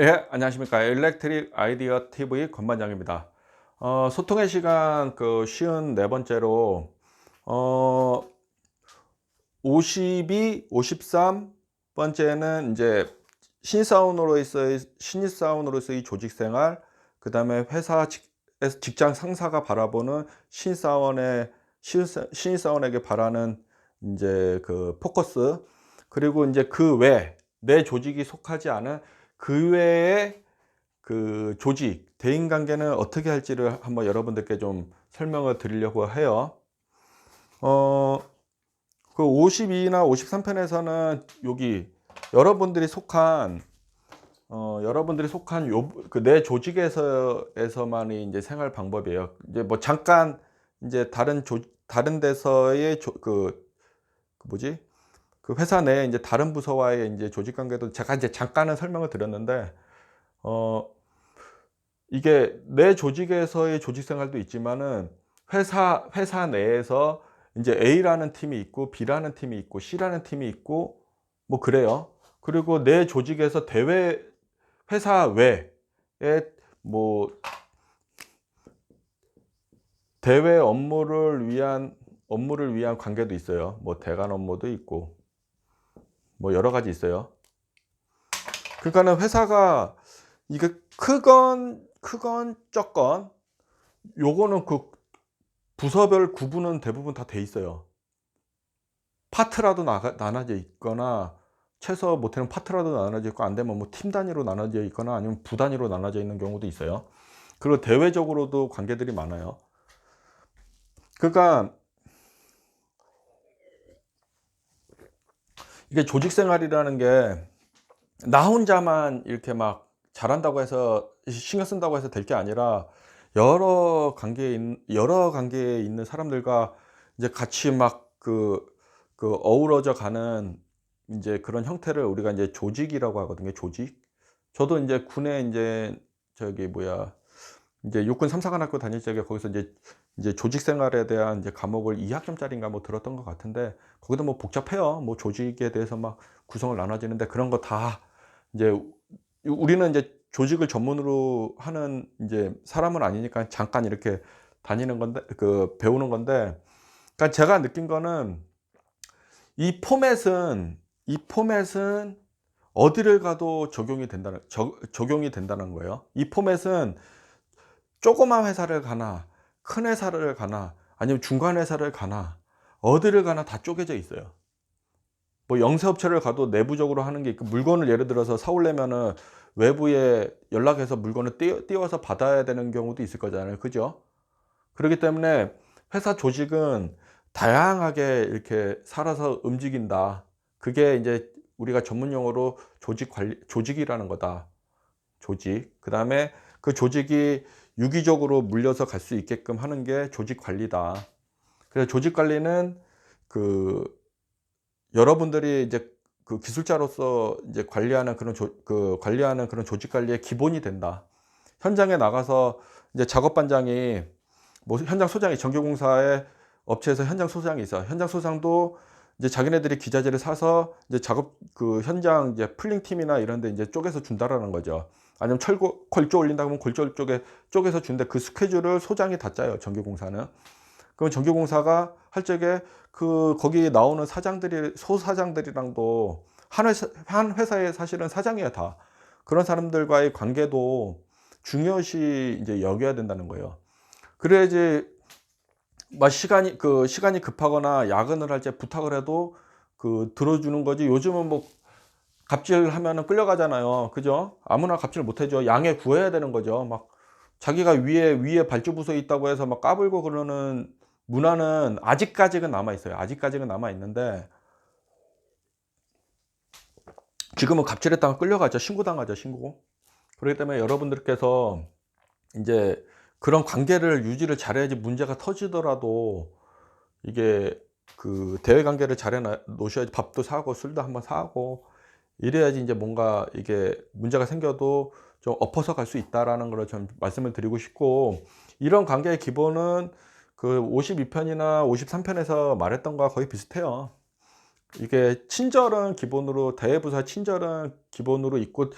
예, 안녕하십니까. 일렉트릭 아이디어 TV 권반장입니다. 어, 소통의 시간 그 쉬운 네 번째로, 어, 52, 53 번째는 이제 신입사원으로서의, 신입사원으로서의 조직 생활, 그 다음에 회사 직, 직장 상사가 바라보는 신입사원의, 신입사원에게 바라는 이제 그 포커스, 그리고 이제 그 외, 내 조직이 속하지 않은 그 외에 그 조직, 대인 관계는 어떻게 할지를 한번 여러분들께 좀 설명을 드리려고 해요. 어, 그 52나 53편에서는 여기 여러분들이 속한 어, 여러분들이 속한 요, 그 내 조직에서에서만이 이제 생활 방법이에요. 이제 뭐 잠깐 이제 다른 조, 다른 데서의 조, 그, 그 뭐지? 그 회사 내에 이제 다른 부서와의 이제 조직 관계도 제가 이제 잠깐은 설명을 드렸는데 어 이게 내 조직에서의 조직 생활도 있지만은 회사 회사 내에서 이제 A라는 팀이 있고 B라는 팀이 있고 C라는 팀이 있고 뭐 그래요. 그리고 내 조직에서 대외 회사 외에 뭐 대외 업무를 위한 업무를 위한 관계도 있어요. 뭐 대관 업무도 있고 뭐 여러 가지 있어요. 그러니까는 회사가 이게 크건 크건 적건 요거는 그 부서별 구분은 대부분 다 돼 있어요. 파트라도 나가, 나눠져 있거나 최소 못하는 파트라도 나눠져 있고 안 되면 뭐 팀 단위로 나눠져 있거나 아니면 부 단위로 나눠져 있는 경우도 있어요. 그리고 대외적으로도 관계들이 많아요. 그러니까 이게 조직 생활이라는 게 나 혼자만 이렇게 막 잘한다고 해서 신경 쓴다고 해서 될 게 아니라 여러 관계에 있는 여러 관계에 있는 사람들과 이제 같이 막그 그 어우러져 가는 이제 그런 형태를 우리가 이제 조직이라고 하거든요. 조직. 저도 이제 군에 이제 저기 뭐야 이제 육군 삼사관학교 다닐 적에 거기서 이제 이제 조직 생활에 대한 이제 과목을 2학점짜리인가 뭐 들었던 것 같은데 거기도 뭐 복잡해요. 뭐 조직에 대해서 막 구성을 나눠지는데 그런 거 다 이제 우리는 이제 조직을 전문으로 하는 이제 사람은 아니니까 잠깐 이렇게 다니는 건데 그 배우는 건데 그러니까 제가 느낀 거는 이 포맷은 이 포맷은 어디를 가도 적용이 된다는 적, 적용이 된다는 거예요. 이 포맷은 조그만 회사를 가나 큰 회사를 가나 아니면 중간 회사를 가나 어디를 가나 다 쪼개져 있어요. 뭐 영세업체를 가도 내부적으로 하는 게 있고 물건을 예를 들어서 사올려면은 외부에 연락해서 물건을 띄워, 띄워 서 받아야 되는 경우도 있을 거잖아요. 그죠? 그렇기 때문에 회사 조직은 다양하게 이렇게 살아서 움직인다. 그게 이제 우리가 전문 용어로 조직 관리, 조직이라는 거다. 조직. 그 다음에 그 조직이 유기적으로 물려서 갈 수 있게끔 하는 게 조직 관리다. 그래서 조직 관리는 그 여러분들이 이제 그 기술자로서 이제 관리하는 그런 조, 그 관리하는 그런 조직 관리의 기본이 된다. 현장에 나가서 이제 작업 반장이 뭐 현장 소장이 전기공사의 업체에서 현장 소장이 있어. 현장 소장도 이제 자기네들이 기자재를 사서 이제 작업 그 현장 이제 풀링 팀이나 이런 데 이제 쪼개서 준다라는 거죠. 아니면 철고 골조 올린다 그러면 골조 쪽에 쪼개서 준데 그 스케줄을 소장이 다 짜요. 전기공사는. 그럼 전기공사가 할 적에 그 거기 나오는 사장들이 소사장들이랑도 한 회사 한 회사의 사실은 사장이야 다 그런 사람들과의 관계도 중요시 이제 여겨야 된다는 거예요. 그래야지 막 시간이 그 시간이 급하거나 야근을 할 때 부탁을 해도 그 들어주는 거지. 요즘은 뭐 갑질 하면은 끌려가잖아요. 그죠? 아무나 갑질 못 해줘. 양해 구해야 되는 거죠. 막 자기가 위에 위에 발주 부서에 있다고 해서 막 까불고 그러는 문화는 아직까지는 남아 있어요. 아직까지는 남아 있는데 지금은 갑질했다가 끌려가죠. 신고당하죠. 신고. 그렇기 때문에 여러분들께서 이제 그런 관계를 유지를 잘해야지 문제가 터지더라도 이게 그 대외 관계를 잘해 놓으셔야지 밥도 사고 술도 한번 사고 이래야지 이제 뭔가 이게 문제가 생겨도 좀 엎어서 갈 수 있다라는 걸 좀 말씀을 드리고 싶고 이런 관계의 기본은 그 52편이나 53편에서 말했던 거와 거의 비슷해요. 이게 친절은 기본으로 대부사 친절은 기본으로 있고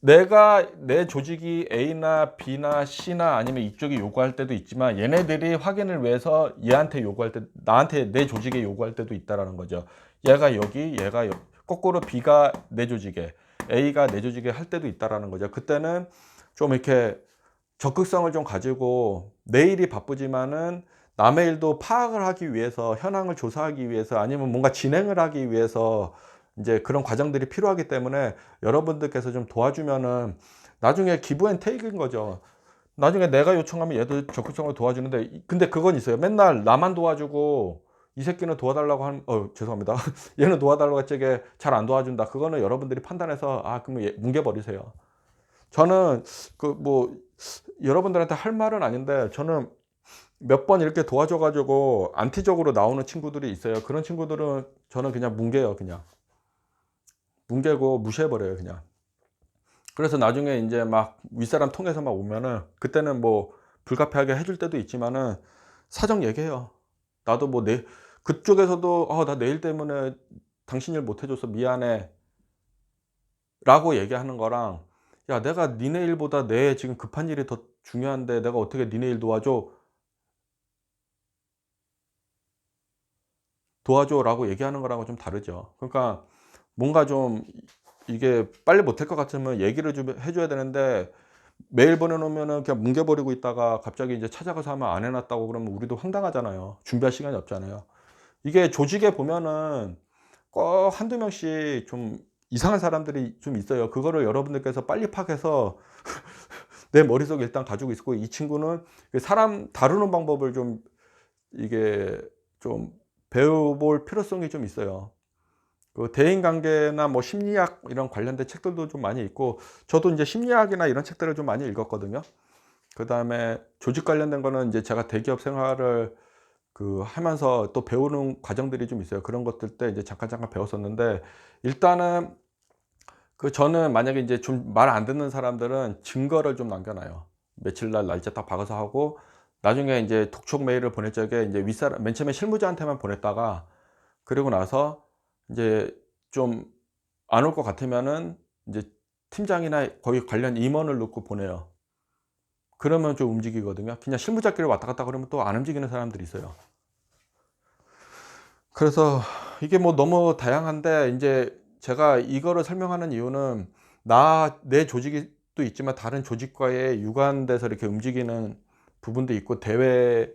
내가 내 조직이 A나 B나 C나 아니면 이쪽이 요구할 때도 있지만 얘네들이 확인을 위해서 얘한테 요구할 때 나한테 내 조직에 요구할 때도 있다라는 거죠. 얘가 여기 얘가 여, 거꾸로 B가 내 조직에 A가 내 조직에 할 때도 있다라는 거죠. 그때는 좀 이렇게 적극성을 좀 가지고 내 일이 바쁘지만은 남의 일도 파악을 하기 위해서 현황을 조사하기 위해서 아니면 뭔가 진행을 하기 위해서 이제 그런 과정들이 필요하기 때문에 여러분들께서 좀 도와주면은 나중에 기부 앤 테이크인 거죠. 나중에 내가 요청하면 얘도 적극적으로 도와주는데 근데 그건 있어요. 맨날 나만 도와주고 이 새끼는 도와달라고 하는 어 죄송합니다. 얘는 도와달라고 했지 잘안 도와준다. 그거는 여러분들이 판단해서 아 그러면 얘 뭉개버리세요. 저는 그 뭐 여러분들한테 할 말은 아닌데 저는 몇 번 이렇게 도와줘 가지고 안티적으로 나오는 친구들이 있어요. 그런 친구들은 저는 그냥 뭉개요, 그냥. 뭉개고 무시해버려요, 그냥. 그래서 나중에 이제 막 윗사람 통해서 막 오면은 그때는 뭐 불가피하게 해줄 때도 있지만은 사정 얘기해요. 나도 뭐 내, 그쪽에서도 어, 나 내일 때문에 당신 일 못 해줘서 미안해. 라고 얘기하는 거랑 야, 내가 니네 일보다 내 지금 급한 일이 더 중요한데 내가 어떻게 니네 일 도와줘? 도와줘 라고 얘기하는 거랑은 좀 다르죠. 그러니까 뭔가 좀 이게 빨리 못할 것 같으면 얘기를 좀 해줘야 되는데 메일 보내놓으면은 그냥 뭉개버리고 있다가 갑자기 이제 찾아가서 하면 안 해놨다고 그러면 우리도 황당하잖아요. 준비할 시간이 없잖아요. 이게 조직에 보면은 꼭 한두 명씩 좀 이상한 사람들이 좀 있어요. 그거를 여러분들께서 빨리 파악해서 내 머릿속에 일단 가지고 있고 이 친구는 그 사람 다루는 방법을 좀 이게 좀 배워볼 필요성이 좀 있어요. 그 대인관계나 뭐 심리학 이런 관련된 책들도 좀 많이 있고 저도 이제 심리학이나 이런 책들을 좀 많이 읽었거든요. 그 다음에 조직 관련된 거는 이제 제가 대기업 생활을 그 하면서 또 배우는 과정들이 좀 있어요. 그런 것들 때 이제 잠깐 잠깐 배웠었는데 일단은 그 저는 만약에 이제 좀 말 안 듣는 사람들은 증거를 좀 남겨놔요. 며칠 날 날짜 딱 박아서 하고 나중에 이제 독촉 메일을 보낼 적에 이제 윗사람 맨 처음에 실무자한테만 보냈다가 그리고 나서 이제 좀 안 올 것 같으면은 이제 팀장이나 거기 관련 임원을 넣고 보내요. 그러면 좀 움직이거든요. 그냥 실무자끼리 왔다 갔다 그러면 또 안 움직이는 사람들이 있어요. 그래서 이게 뭐 너무 다양한데 이제 제가 이거를 설명하는 이유는 나 내 조직이 또 있지만 다른 조직과의 유관돼서 이렇게 움직이는 부분도 있고 대외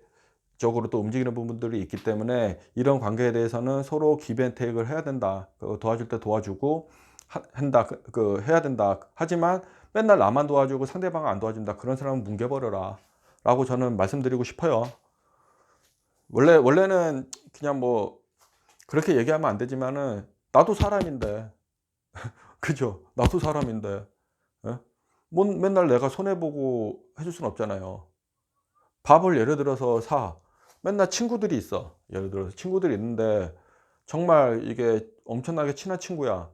적으로 또 움직이는 부분들이 있기 때문에 이런 관계에 대해서는 서로 기벤테이크를 해야 된다. 그 도와줄 때 도와주고 하, 한다. 그, 그 해야 된다. 하지만 맨날 나만 도와주고 상대방 안 도와준다. 그런 사람은 뭉개버려라. 라고 저는 말씀드리고 싶어요. 원래 원래는 그냥 뭐 그렇게 얘기하면 안 되지만은 나도 사람인데 그죠? 나도 사람인데 예? 뭔 맨날 내가 손해 보고 해줄 수는 없잖아요. 밥을 예를 들어서 사 맨날 친구들이 있어. 예를 들어서 친구들이 있는데 정말 이게 엄청나게 친한 친구야.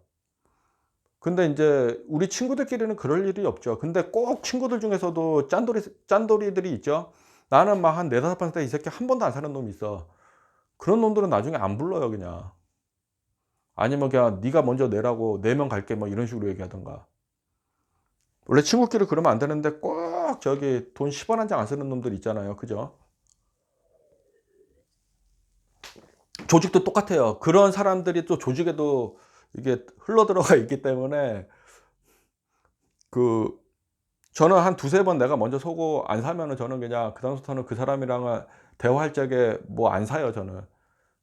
근데 이제 우리 친구들끼리는 그럴 일이 없죠. 근데 꼭 친구들 중에서도 짠돌이 짠돌이들이 있죠. 나는 막 한 네다섯 번 때 이 새끼 한 번도 안 사는 놈이 있어. 그런 놈들은 나중에 안 불러요, 그냥. 아니면 그냥 네가 먼저 내라고 네 명 갈게 뭐 이런 식으로 얘기하던가. 원래 친구끼리 그러면 안 되는데 꼭 저기 돈 10원 한 장 안 쓰는 놈들 있잖아요. 그죠? 조직도 똑같아요. 그런 사람들이 또 조직에도 이게 흘러 들어가 있기 때문에 그 저는 한 두세 번 내가 먼저 서고 안 사면은 저는 그냥 그 다음부터는 그 사람이랑은 대화할 적에 뭐 안 사요, 저는.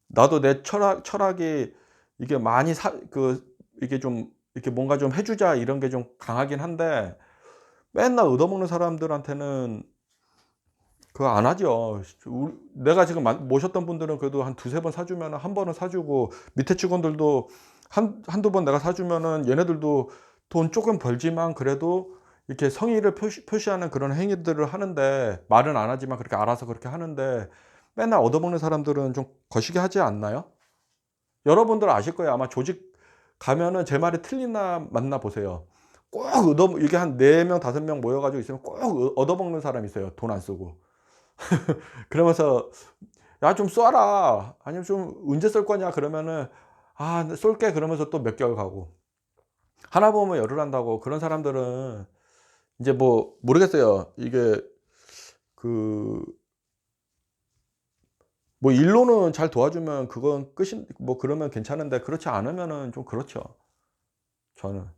나도 내 철학 철학이 이게 많이 사 그 이게 좀 이렇게 뭔가 좀 해주자 이런 게 좀 강하긴 한데 맨날 얻어먹는 사람들한테는 그거 안 하죠. 우리- 내가 지금 만- 모셨던 분들은 그래도 한 두세 번 사주면 한 번은 사주고 밑에 직원들도 한, 한두 번 내가 사주면은 얘네들도 돈 조금 벌지만 그래도 이렇게 성의를 표시, 표시하는 그런 행위들을 하는데 말은 안 하지만 그렇게 알아서 그렇게 하는데 맨날 얻어먹는 사람들은 좀 거시기 하지 않나요? 여러분들 아실 거예요. 아마 조직 가면은 제 말이 틀리나 맞나 보세요. 꼭 얻어, 이게 한 네명 다섯 명 모여가지고 있으면 꼭 얻어먹는 사람이 있어요. 돈 안 쓰고. 그러면서, 야, 좀 쏴라. 아니면 좀 언제 쏠 거냐? 그러면은, 아, 쏠게. 그러면서 또 몇 개월 가고. 하나 보면 열을 한다고 그런 사람들은 이제 뭐 모르겠어요. 이게 그 뭐 일로는 잘 도와주면 그건 끝인 뭐 그러면 괜찮은데 그렇지 않으면은 좀 그렇죠. 저는.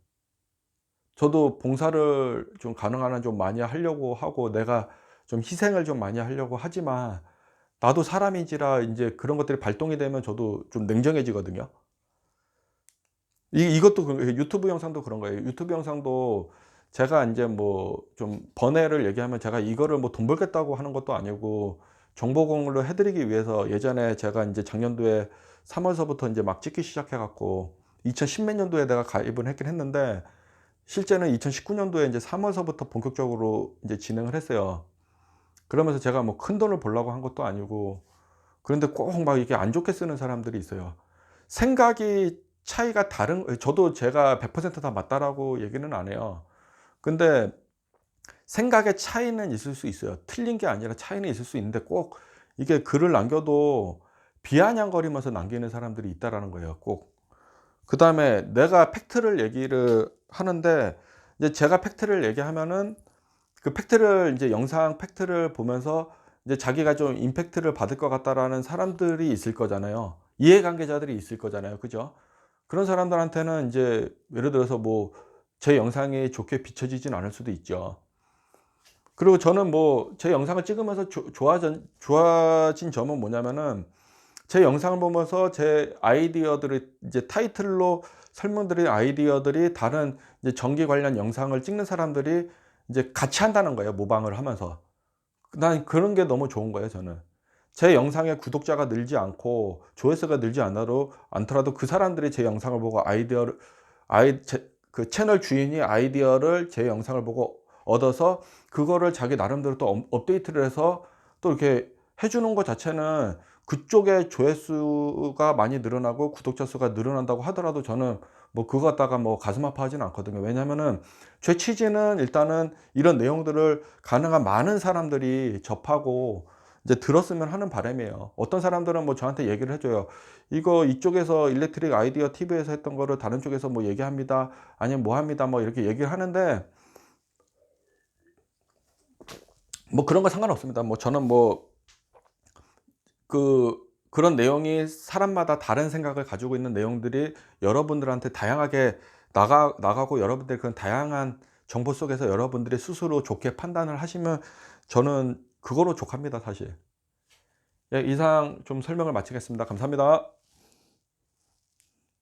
저도 봉사를 좀 가능한 한 좀 많이 하려고 하고 내가 좀 희생을 좀 많이 하려고 하지만 나도 사람인지라 인제 그런 것들이 발동이 되면 저도 좀 냉정해지거든요. 이 이것도 그 유튜브 영상도 그런 거예요. 유튜브 영상도 제가 인제 뭐 좀 번외를 얘기하면 제가 이거를 뭐 돈 벌겠다고 하는 것도 아니고 정보 공유를 해 드리기 위해서 예전에 제가 인제 작년도에 3 월서부터 인제 막 찍기 시작해 갖고 2010몇 년도에 내가 가입을 했긴 했는데 실제는 2019 년도에 인제 3 월서부터 본격적으로 인제 진행을 했어요. 그러면서 제가 뭐 큰 돈을 벌려고 한 것도 아니고 그런데 꼭 막 이게 안 좋게 쓰는 사람들이 있어요. 생각이 차이가 다른 저도 제가 100%다 맞다라고 얘기는 안 해요. 근데 생각의 차이는 있을 수 있어요. 틀린 게 아니라 차이는 있을 수 있는데 꼭 이게 글을 남겨도 비아냥거리면서 남기는 사람들이 있다라는 거예요, 꼭. 그 다음에 내가 팩트를 얘기를 하는데 이제 제가 팩트를 얘기하면은 그 팩트를 인제 영상 팩트를 보면서 이제 자기가 좀 임팩트를 받을 것 같다라는 사람들이 있을 거잖아요. 이해관계자들이 있을 거잖아요. 그죠? 그런 사람들한테는 인제 예를 들어서 뭐 제 영상이 좋게 비춰지진 않을 수도 있죠. 그리고 저는 뭐 제 영상을 찍으면서 조 좋아진 좋아진 점은 뭐냐면은 제 영상을 보면서 제 아이디어들을 이제 타이틀로 설명드린 아이디어들이 다른 이제 전기 관련 영상을 찍는 사람들이 이제 같이 한다는 거예요, 모방을 하면서. 난 그런 게 너무 좋은 거예요, 저는. 제 영상의 구독자가 늘지 않고 조회수가 늘지 않아도 않더라도 그 사람들이 제 영상을 보고 아이디어를 아이 제 그 채널 주인이 아이디어를 제 영상을 보고 얻어서 그거를 자기 나름대로 또업 업데이트를 해서 또 이렇게 해 주는 것 자체는 그쪽의 조회수가 많이 늘어나고 구독자 수가 늘어난다고 하더라도 저는 뭐 그거 갖다가 뭐 가슴 아파하지는 않거든요. 왜냐하면은 제 취지는 일단은 이런 내용들을 가능한 많은 사람들이 접하고 이제 들었으면 하는 바람이에요. 어떤 사람들은 뭐 저한테 얘기를 해 줘요. "이거 이쪽에서 일렉트릭 아이디어 TV에서 했던 거를 다른 쪽에서 뭐 얘기합니다." 아니면 "뭐 합니다." 뭐 이렇게 얘기를 하는데 뭐 그런 거 상관없습니다. 뭐 저는 뭐 그 그런 내용이 사람마다 다른 생각을 가지고 있는 내용들이 여러분들한테 다양하게 나가 나가고 여러분들이 그런 다양한 정보 속에서 여러분들이 스스로 좋게 판단을 하시면 저는 그거로 족합니다 사실. 예 이상 좀 설명을 마치겠습니다. 감사합니다.